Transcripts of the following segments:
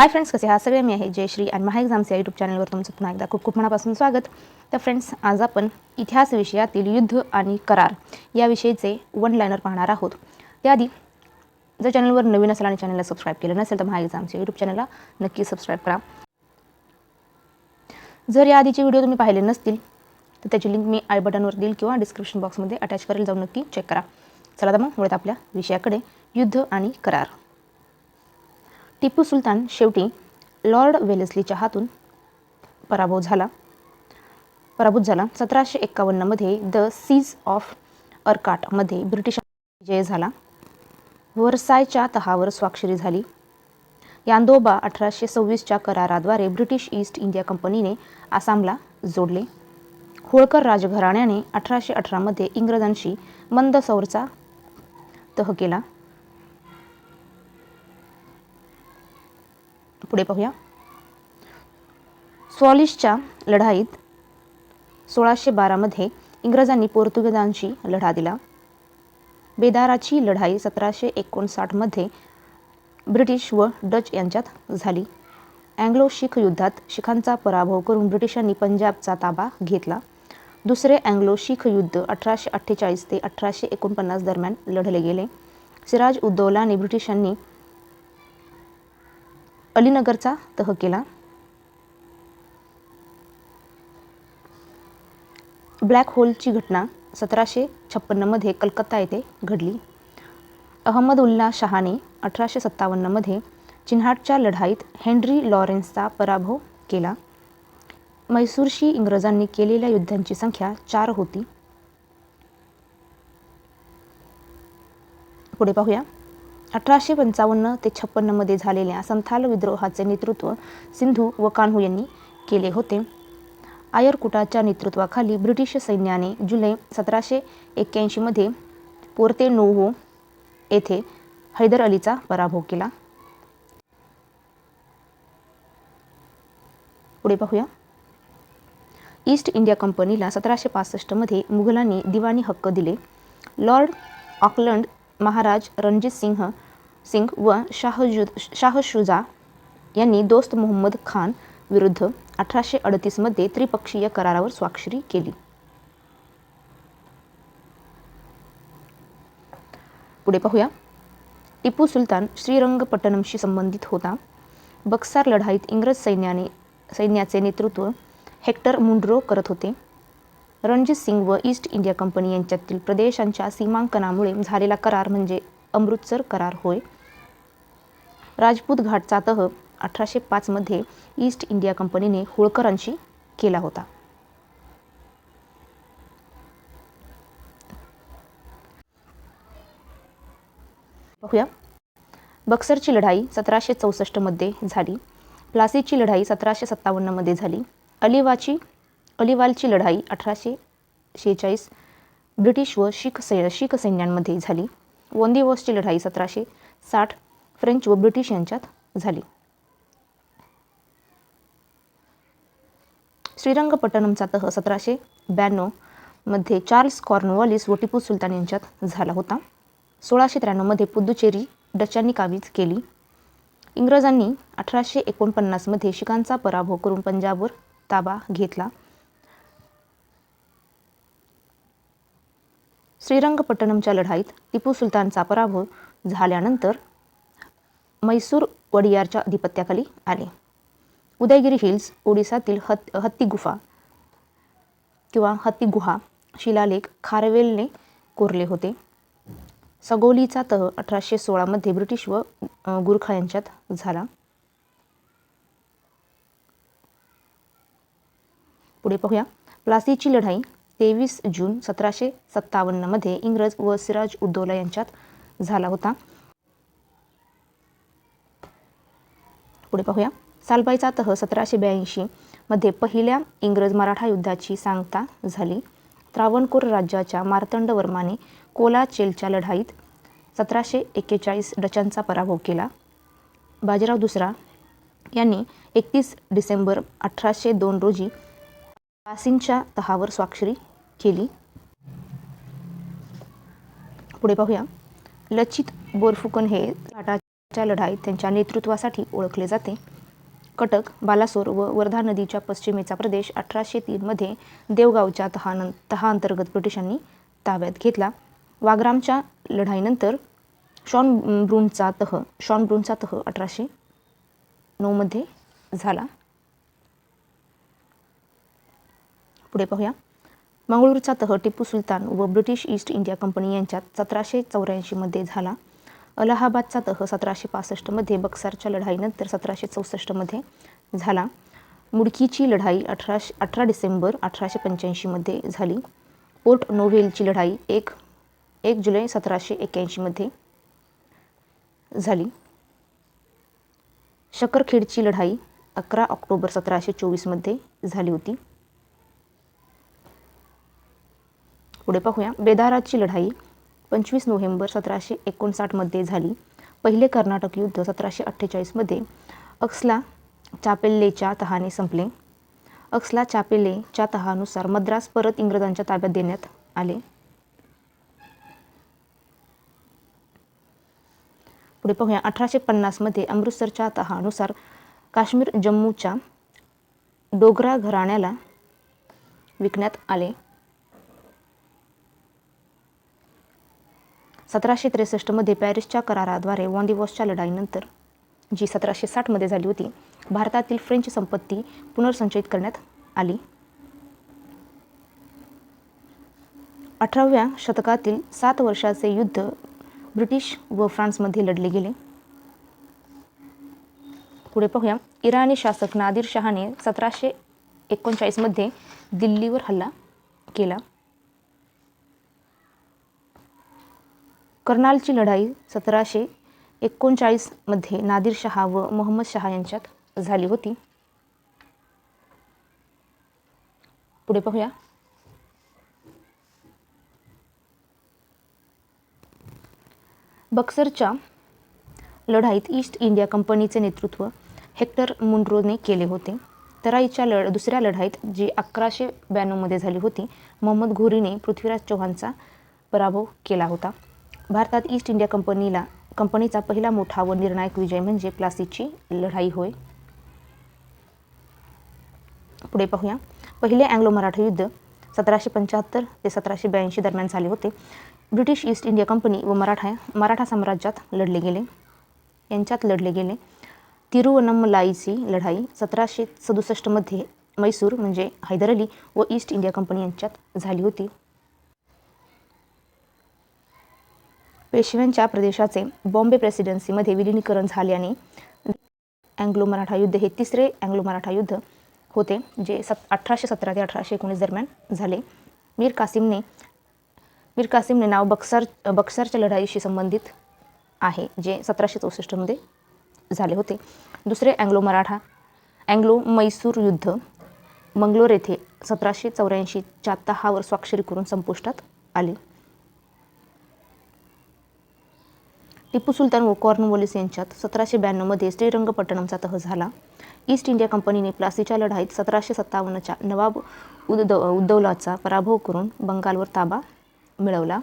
Hi friends कसे आहात? सगळे मी आहे जयश्री आणि महा एक्झाम्स या यूट्यूब चॅनलवर तुमचं पुन्हा एकदा खूप खूप मनापासून स्वागत. तर फ्रेंड्स आज आपण इतिहास विषयातील युद्ध आणि करार याविषयीचे वन लायनर पाहणार आहोत. त्याआधी जर चॅनलवर नवीन असेल आणि चॅनलला सबस्क्राईब केलं नसेल तर महा एक्झाम्स या यूट्यूब चॅनलला नक्की सबस्क्राईब करा. जर या आधीचे व्हिडिओ तुम्ही पाहिले नसतील तर त्याची लिंक मी आय बटनवर देईल किंवा डिस्क्रिप्शन बॉक्समध्ये अटॅच करेल जाऊन नक्की चेक करा. चला तर मग वळत आपल्या विषयाकडे युद्ध आणि करार. टिपू सुलतान शेवटी लॉर्ड वेलेस्लीच्या हातून पराभव झाला. पराभूत झाला. सतराशे एक्कावन्नमध्ये द सीज ऑफ अर्काटमध्ये ब्रिटिशांचा विजय झाला. वरसायच्या तहावर स्वाक्षरी झाली. यांदोबा अठराशे सव्वीसच्या कराराद्वारे ब्रिटिश ईस्ट इंडिया कंपनीने आसामला जोडले. होळकर राजघराण्याने अठराशे अठरामध्ये इंग्रजांशी मंदसौरचा तह केला. पुढे पाहूया. स्वॉलिशच्या लढाईत सोळाशे बारामध्ये इंग्रजांनी पोर्तुगीजांशी लढा दिला. बेदाराची लढाई सतराशे एकोणसाठमध्ये ब्रिटिश व डच यांच्यात झाली. अँग्लो शीख युद्धात शिखांचा पराभव करून ब्रिटिशांनी पंजाबचा ताबा घेतला. दुसरे अँग्लो शीख युद्ध अठराशे अठ्ठेचाळीस ते अठराशे एकोणपन्नास दरम्यान लढले गेले. सिराज उद्दौलाने ब्रिटिशांनी अलीनगरचा तह केला. ब्लॅक होलची घटना सतराशे छप्पन्नमध्ये कलकत्ता येथे घडली. अहमद उल्ला शहाने अठराशे सत्तावन्नमध्ये चिन्हाटच्या लढाईत हेनरी लॉरेन्सचा पराभव केला. मैसूरशी इंग्रजांनी केलेल्या युद्धांची संख्या चार होती. पुढे पाहूया. अठराशे पंचावन्न ते छप्पन्नमध्ये झालेल्या संथाल विद्रोहाचे नेतृत्व सिंधू व कान्हू यांनी केले होते. आयरकुटाच्या नेतृत्वाखाली ब्रिटिश सैन्याने जुलै सतराशे एक्क्याऐंशीमध्ये पोर्ते नोव्हो येथे हैदर अलीचा पराभव केला. पुढे पाहूया. ईस्ट इंडिया कंपनीला सतराशे पासष्टमध्ये मुघलांनी दिवाणी हक्क दिले. लॉर्ड ऑकलंड महाराज रणजित सिंह सिंग व शाहजु शाहशुजा यांनी दोस्त मोहम्मद खान विरुद्ध अठराशे अडतीसमध्ये त्रिपक्षीय करारावर स्वाक्षरी केली. पुढे पाहूया. टिपू सुलतान श्रीरंगपट्टणमशी संबंधित होता. बक्सार लढाईत इंग्रज सैन्याने सैन्याचे नेतृत्व हेक्टर मुंड्रो करत होते. रणजित सिंग व ईस्ट इंडिया कंपनी यांच्यातील प्रदेशांच्या सीमांकनामुळे झालेला करार म्हणजे अमृतसर करार होय. राजपूत घाटचा तह अठराशे पाचमध्ये ईस्ट इंडिया कंपनीने होळकरांशी केला होता. पाहूया बक्सरची लढाई सतराशे चौसष्टमध्ये झाली. प्लासीची लढाई सतराशे सत्तावन्नमध्ये झाली. अलिवाची अलिवालची लढाई अठराशे शेहेचाळीस ब्रिटिश व शीख सै शीख सैन्यांमध्ये झाली. वोंदिवोसची लढाई सतराशे साठ फ्रेंच व ब्रिटिश यांच्यात झाली. श्रीरंगपट्टणमचा तह सतराशे ब्याण्णवमध्ये चार्ल्स कॉर्नवॉलिस व टिपू सुलतान यांच्यात झाला होता. सोळाशे त्र्याण्णवमध्ये पुदुचेरी डचांनी काबीज केली. इंग्रजांनी अठराशे एकोणपन्नासमध्ये शिखांचा पराभव करून पंजाबवर ताबा घेतला. श्रीरंगपट्टणमच्या लढाईत टिपू सुलतानचा पराभव झाल्यानंतर मैसूर वडियारच्या अधिपत्याखाली आले. उदयगिरी हिल्स ओडिसातील हत हत्ती गुफा किंवा हत्ती गुहा शिलालेख खारवेलने कोरले होते. सगोलीचा तह अठराशे सोळामध्ये ब्रिटिश व गुरखा यांच्यात झाला. पुढे पाहूया. प्लासीची लढाई तेवीस जून सतराशे सत्तावन्नमध्ये इंग्रज व सिराज उद्दौला यांच्यात झाला होता. पुढे पाहूया. सालबाईचा तह सतराशे ब्याऐंशी मध्ये पहिल्या इंग्रज मराठा युद्धाची सांगता झाली. त्रावणकोर राज्याच्या मार्तंड वर्माने कोलाचेलच्या लढाईत सतराशे एक्केचाळीस डचांचा पराभव केला. बाजीराव दुसरा यांनी एकतीस डिसेंबर अठराशे दोन रोजी पासींच्या तहावर स्वाक्षरी केली. पुढे पाहूया. लचित बोरफुकन हे टाटा लढाईत त्यांच्या नेतृत्वासाठी ओळखले जाते. कटक बालासोर व वर्धा नदीच्या पश्चिमेचा प्रदेश अठराशे तीनमध्ये देवगावच्या तहान तहाअंतर्गत ब्रिटिशांनी ताब्यात घेतला. वाग्रामच्या लढाईनंतर शॉन ब्रूनचा तह शॉन ब्रूनचा तह अठराशे नऊमध्ये झाला. पुढे पाहूया. मंगळूरचा तह टिपू सुलतान व ब्रिटिश ईस्ट इंडिया कंपनी यांच्यात सतराशे चौऱ्याऐंशीमध्ये झाला. अलाहाबादचा तह सतराशे पासष्टमध्ये बक्सारच्या लढाईनंतर सतराशे चौसष्टमध्ये झाला. मुडकीची लढाई अठराशे अठरा डिसेंबर अठराशे पंच्याऐंशीमध्ये झाली. पोर्ट नोव्हेलची लढाई एक एक जुलै सतराशे एक्क्याऐंशीमध्ये झाली. शकरखेडची लढाई अकरा ऑक्टोबर सतराशे चोवीसमध्ये झाली होती. पुढे पाहूया. बेदाराची लढाई पंचवीस नोव्हेंबर सतराशे एकोणसाठमध्ये झाली. पहिले कर्नाटक युद्ध सतराशे अठ्ठेचाळीसमध्ये अक्सला चापेल्लेच्या तहाने संपले. अक्सला चापेल्लेच्या तहानुसार मद्रास परत इंग्रजांच्या ताब्यात देण्यात आले. पुढे पाहूया. अठराशे पन्नासमध्ये अमृतसरच्या तहानुसार काश्मीर जम्मूच्या डोगरा घराण्याला विकण्यात आले. सतराशे त्रेसष्टमध्ये पॅरिसच्या कराराद्वारे वॉन्दिवॉसच्या लढाईनंतर जी सतराशे साठमध्ये झाली होती भारतातील फ्रेंच संपत्ती पुनर्संचयित करण्यात आली. अठराव्या शतकातील सात वर्षाचे युद्ध ब्रिटिश व फ्रान्समध्ये लढले गेले. पुढे पाहूया. इराणी शासक नादिर शहाने सतराशे एकोणचाळीसमध्ये दिल्लीवर हल्ला केला. कर्नालची लढाई सतराशे एकोणचाळीसमध्ये नादिर शहा व मोहम्मद शहा यांच्यात झाली होती. पुढे पाहूया. बक्सरच्या लढाईत ईस्ट इंडिया कंपनीचे नेतृत्व हेक्टर मुंड्रोने केले होते. तराईच्या लढ दुसऱ्या लढाईत जी अकराशे ब्याण्णवमध्ये झाली होती मोहम्मद घोरीने पृथ्वीराज चौहानचा पराभव केला होता. भारतात ईस्ट इंडिया कंपनीला कंपनीचा पहिला मोठा व निर्णायक विजय म्हणजे प्लासीची लढाई होय. पुढे पाहूया. पहिले अँग्लो मराठा युद्ध सतराशे पंच्याहत्तर ते सतराशे ब्याऐंशी दरम्यान झाले होते. ब्रिटिश ईस्ट इंडिया कंपनी व मराठा मराठा साम्राज्यात लढले गेले. यांच्यात लढले गेले. तिरुवनमलाईची लढाई सतराशे सदुसष्टमध्ये मैसूर म्हणजे हैदर अली व ईस्ट इंडिया कंपनी यांच्यात झाली होती. पेशव्यांच्या प्रदेशाचे बॉम्बे प्रेसिडेन्सीमध्ये विलीनीकरण झाल्याने अँग्लो मराठा युद्ध हे तिसरे अँग्लो मराठा युद्ध होते जे सत अठराशे सतरा ते अठराशे एकोणीस दरम्यान झाले. मीर कासिमने मीर कासिमने नाव बक्सर बक्सरच्या लढाईशी संबंधित आहे जे सतराशे चौसष्टमध्ये झाले होते. दुसरे अँग्लो मराठा अँग्लो मैसूर युद्ध मंगलोर येथे सतराशे चौऱ्याऐंशीच्या तहावर स्वाक्षरी करून संपुष्टात आले. टिपू सुलतान व कॉर्नवॉलिस यांच्यात सतराशे ब्याण्णवमध्ये श्रीरंगपट्टणमचा तह झाला. ईस्ट इंडिया कंपनीने प्लासीच्या लढाईत सतराशे सत्तावन्नच्या नवाब उद उद्दौलाचा पराभव करून बंगालवर ताबा मिळवला.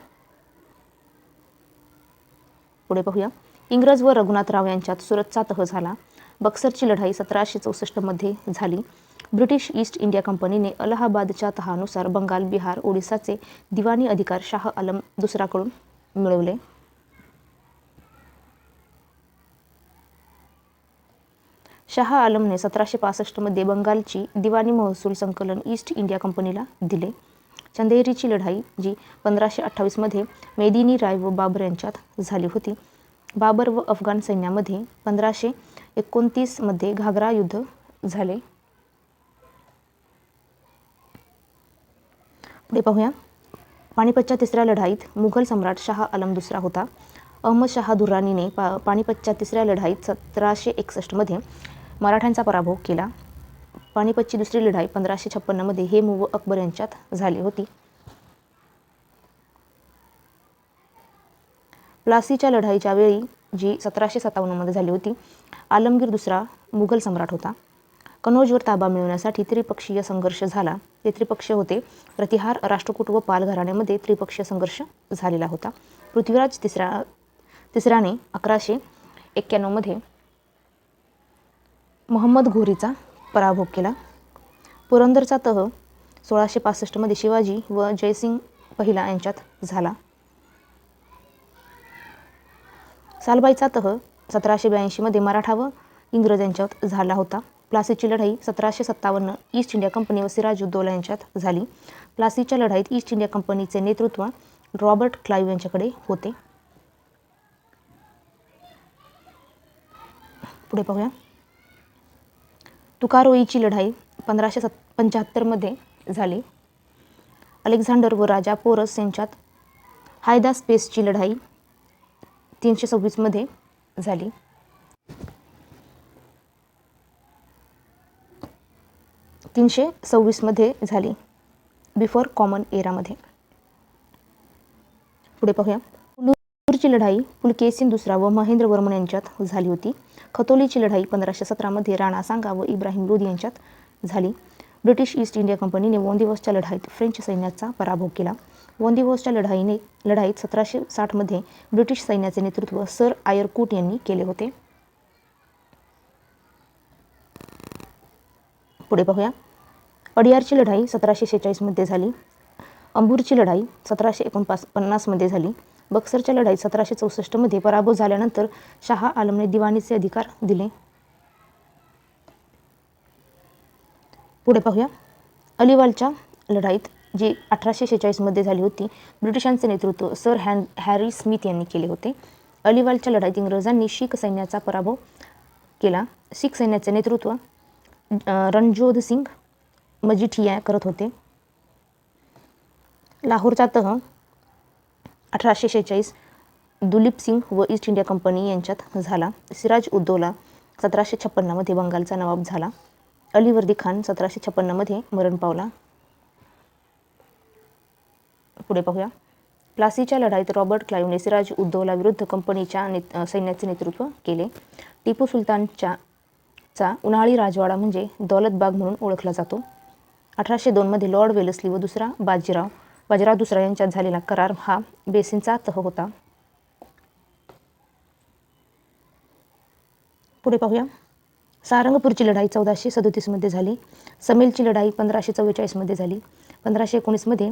पुढे पाहूया. इंग्रज व रघुनाथराव यांच्यात सुरतचा तह झाला. बक्सरची लढाई सतराशे चौसष्टमध्ये झाली. ब्रिटिश ईस्ट इंडिया कंपनीने अलाहाबादच्या तहानुसार बंगाल बिहार ओडिसाचे दिवाणी अधिकार शाह आलम दुसराकडून मिळवले. शाह आलमने सतराशे पासष्टमध्ये बंगालची दिवाणी महसूल संकलन ईस्ट इंडिया कंपनीला दिले. चंदेरीची लढाई जी पंधराशे अठ्ठावीसमध्ये मेदिनी राय व बाबर यांच्यात झाली होती. बाबर व अफगाण सैन्यामध्ये पंधराशे एकोणतीसमध्ये घागरा युद्ध झाले. पुढे पाहूया. पानिपतच्या तिसऱ्या लढाईत मुघल सम्राट शाह आलम दुसरा होता. अहमद शाह दुर्राणीने पा पानिपतच्या तिसऱ्या लढाईत सतराशे एकसष्टमध्ये मराठ्यांचा पराभव केला. पानिपतची दुसरी लढाई पंधराशे छप्पन्नमध्ये हेमू व अकबर यांच्यात झाली होती. प्लासीच्या लढाईच्या वेळी जी सतराशे सत्तावन्नमध्ये झाली होती आलमगीर दुसरा मुघल सम्राट होता. कनौजवर ताबा मिळवण्यासाठी त्रिपक्षीय संघर्ष झाला. ते त्रिपक्षीय होते. प्रतिहार राष्ट्रकूट व पाल घराण्यामध्ये त्रिपक्षीय संघर्ष झालेला होता. पृथ्वीराज तिसरा तिसऱ्याने अकराशे एक्क्याण्णवमध्ये मोहम्मद घोरीचा पराभव केला. पुरंदरचा तह सोळाशे पासष्टमध्ये शिवाजी व जयसिंग पहिला यांच्यात झाला. सालबाईचा तह सतराशे ब्याऐंशीमध्ये मराठा व इंग्रज यांच्यात झाला होता. प्लासीची लढाई सतराशे सत्तावन्न ईस्ट इंडिया कंपनी व सिराजुद्दौला यांच्यात झाली. प्लासीच्या लढाईत ईस्ट इंडिया कंपनीचे नेतृत्व रॉबर्ट क्लाईव्ह यांच्याकडे होते. पुढे पाहूया. तुकारोईची लढाई पंधराशे सत् पंच्याहत्तरमध्ये झाली. अलेक्झांडर व राजा पोरस यांच्यात हायदा स्पेसची लढाई तीनशे सव्वीसमध्ये झाली. तीनशे सव्वीसमध्ये झाली. बिफोर कॉमन एरामध्ये. पुढे पाहूया. पुलूरची लढाई पुलकेसिन दुसरा व महेंद्र वर्मन यांच्यात झाली होती. खतोलीची लढाई पंधराशे सतरामध्ये राणा सांगा व इब्राहिम लोधी यांच्यात झाली. ब्रिटिश ईस्ट इंडिया कंपनीने वोंदिवसच्या लढाईत फ्रेंच सैन्याचा पराभव केला. वोंदिवसच्या लढाईने लढाईत सतराशे साठमध्ये ब्रिटिश सैन्याचे नेतृत्व सर आयरकूट यांनी केले होते. पुढे पाहूया. अडियारची लढाई सतराशे शेहेचाळीसमध्ये झाली. अंबूरची लढाई सतराशे एकोणपास पन्नासमध्ये झाली. बक्सरच्या लढाईत सतराशे चौसष्टमध्ये पराभव झाल्यानंतर शहा आलमने दिवाणीचे अधिकार दिले. पुढे पाहूया. अलिवालच्या लढाईत जी अठराशे शेचाळीसमध्ये झाली होती ब्रिटिशांचे नेतृत्व सर हॅन हॅरी स्मिथ यांनी केले होते. अलिवालच्या लढाईत इंग्रजांनी शीख सैन्याचा पराभव केला. शीख सैन्याचे नेतृत्व रणजोध सिंग मजिठिया करत होते. लाहोरचा तह अठराशे शेहेचाळीस दुलीप सिंग व ईस्ट इंडिया कंपनी यांच्यात झाला. सिराज उद्दौला सतराशे छप्पन्नमध्ये बंगालचा नवाब झाला. अलीवर्दी खान सतराशे छप्पन्नमध्ये मरण पावला. पुढे पाहूया. प्लासीच्या लढाईत रॉबर्ट क्लाईव्हने सिराज उद्दौला विरुद्ध कंपनीच्या नेत सैन्याचे नेतृत्व केले. टिपू सुलतानच्या चा उन्हाळी राजवाडा म्हणजे दौलतबाग म्हणून ओळखला जातो. अठराशे दोनमध्ये लॉर्ड वेलस्ली व दुसरा बाजीराव बाजीराव दुसरा यांच्यात झालेला करार हा बेसिनचा तह होता. पुढे पाहूया. सारंगपूरची लढाई चौदाशे सदोतीसमध्ये झाली. समेलची लढाई पंधराशे चव्वेचाळीसमध्ये झाली. पंधराशे एकोणीसमध्ये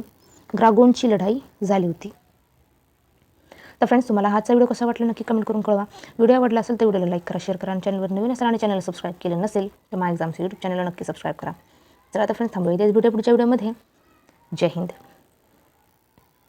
ग्रागोनची लढाई झाली होती. तर फ्रेंड्स तुम्हाला हाचा व्हिडिओ कसा वाटला नक्की कमेंट करून कळवा. व्हिडिओ आवडला असेल तर व्हिडिओला लाईक करा शेअर करा आणि चॅनलवर नवीन असेल आणि चॅनल सबस्क्राईब केलं नसेल तर माय एक्झाम्स यूट्यूब चॅनलला नक्की सबस्क्राईब करा. चला आता फ्रेंड्स थांबूया इथेच. व्हिडिओ पुढच्या व्हिडिओमध्ये जय हिंद.